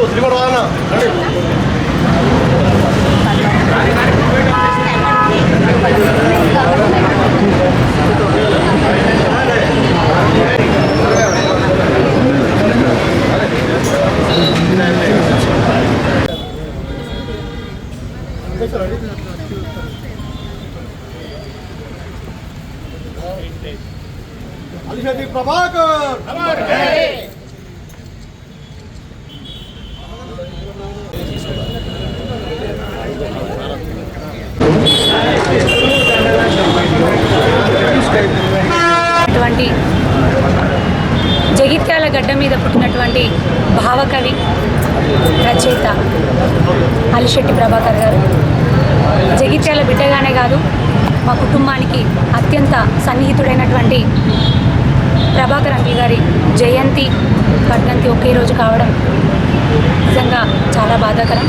అందరాజు శ్రీగొడ వాదన అలిషతి ప్రభాకర్ అటువంటి జగిత్యాల గడ్డ మీద పుట్టినటువంటి భావకవి రచయిత అలిశెట్టి ప్రభాకర్ గారు. జగిత్యాల బిడ్డగానే కాదు మా కుటుంబానికి అత్యంత సన్నిహితుడైనటువంటి ప్రభాకర్ అంకుల్ గారి జయంతి వర్ధంతి ఒకే రోజు కావడం నిజంగా చాలా బాధాకరం.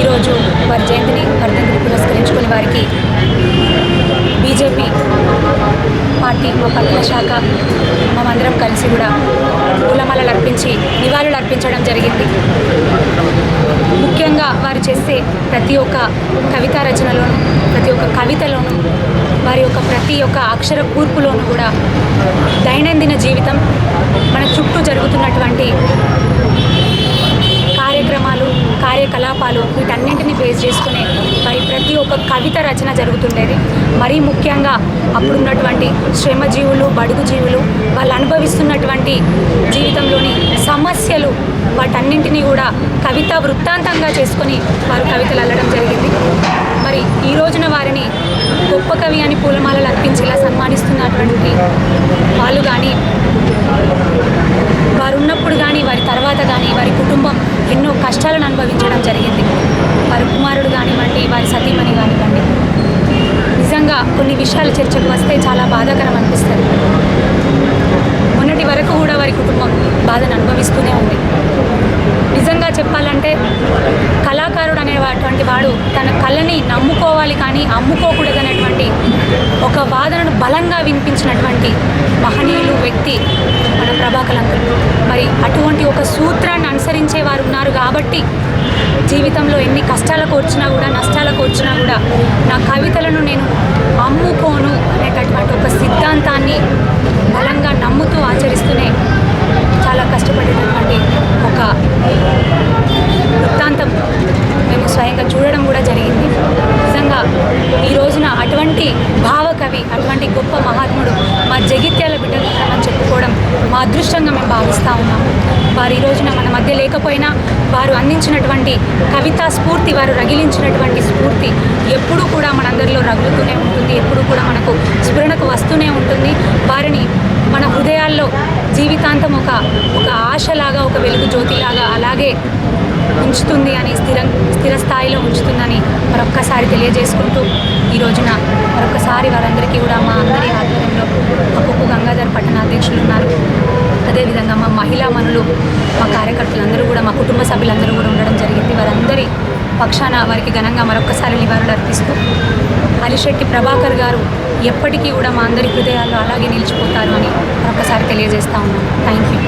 ఈరోజు వారి జయంతిని వర్ధంతిని పురస్కరించుకుని వారికి బీజేపీ పార్టీ మా పట్ల శాఖ మేమందరం కలిసి కూడా పూలమాలలు అర్పించి నివాళులు అర్పించడం జరిగింది. ముఖ్యంగా వారు చేసే ప్రతి ఒక్క కవితా రచనలోను ప్రతి ఒక్క కవితలోను వారి యొక్క ప్రతి ఒక్క అక్షర కూర్పులోను కూడా దైనందిన జీవితం మన చుట్టూ జరుగుతున్నటువంటి కార్యక్రమాలు కార్యకలాపాలు వీటన్నింటినీ బేస్ చేసుకునే ప్రతి ఒక్క కవిత రచన జరుగుతుండేది. మరీ ముఖ్యంగా అప్పుడున్నటువంటి శ్రమజీవులు బడుగు జీవులు వాళ్ళు అనుభవిస్తున్నటువంటి జీవితంలోని సమస్యలు వాటన్నింటినీ కూడా కవిత వృత్తాంతంగా చేసుకొని వారు కవితలు అల్లడం జరిగింది. మరి ఈ రోజున వారిని గొప్ప కవి అని పూలమాలలు అర్పించేలా సన్మానిస్తున్నటువంటి వాళ్ళు కానీ వారు ఉన్నప్పుడు కానీ వారి తర్వాత కానీ వారి కుటుంబం ఎన్నో కష్టాలను అనుభవించడం జరిగింది. వారి కుమారుడు కానివ్వండి వారి సతీమణి కానివ్వండి. నిజంగా కొన్ని విషయాలు చర్చకు వస్తే చాలా బాధాకరం అనిపిస్తుంది. మొన్నటి వరకు కూడా వారి కుటుంబం బాధను అనుభవిస్తూనే ఉంది. నిజంగా చెప్పాలంటే కళాకారుడు అనేటువంటి వాడు తన కళని నమ్ముకోవాలి కానీ అమ్ముకోకూడదనేటువంటి ఒక వాదనను బలంగా వినిపించినటువంటి మహనీయులు వ్యక్తి మన ప్రభాకర్ అంకుల్ మరి అటువంటి ఒక సూత్రాన్ని అనుసరించే వారు ఉన్నారు కాబట్టి జీవితంలో ఎన్ని కష్టాలకు వచ్చినా కూడా నష్టాలకు వచ్చినా కూడా నా కవితలను నేను అమ్ముకోను అనేటటువంటి ఒక సిద్ధాంతాన్ని బలంగా నమ్ముతూ ఆచరిస్తూనే చాలా కష్టపడేటటువంటి ఒక వృత్తాంతం మేము స్వయంగా చూడడం కూడా జరిగింది. నిజంగా ఈ రోజున అటువంటి భావకవి అటువంటి గొప్ప మహాత్ముడు మా జగిత్యాల బిడ్డలు అని చెప్పుకోవడం మా అదృష్టంగా మేము భావిస్తూ ఉన్నాము. వారు ఈ రోజున మన మధ్య లేకపోయినా వారు అందించినటువంటి కవితా స్ఫూర్తి వారు రగిలించినటువంటి స్ఫూర్తి ఎప్పుడూ కూడా మనందరిలో రగులుతూనే ఉంటుంది ఎప్పుడూ కూడా మనకు స్ఫురణకు వస్తూనే ఉంటుంది. వారిని మన హృదయాల్లో జీవితాంతం ఒక ఒక ఆశలాగా ఒక వెలుగు జ్యోతిలాగా అలాగే ఉంచుతుంది అని స్థిర స్థిర స్థాయిలో ఉంచుతుందని మరొక్కసారి తెలియజేసుకుంటూ ఈ రోజున మరొకసారి వారందరికీ కూడా మా అందరి ఆధ్వర్యంలో మా గంగాధర గంగాధర్ పట్టణ అధ్యక్షులు ఉన్నారు. అదేవిధంగా మా మహిళా మనులు మా కార్యకర్తలందరూ కూడా మా కుటుంబ సభ్యులందరూ కూడా ఉండడం జరిగింది. వారందరి పక్షాన వారికి ఘనంగా మరొకసారి నివాళులు అర్పిస్తూ అలిశెట్టి ప్రభాకర్ గారు ఎప్పటికీ కూడా మా అందరి హృదయాల్లో అలాగే నిలిచిపోతారు అని మరొకసారి తెలియజేస్తా ఉన్నాను. Thank you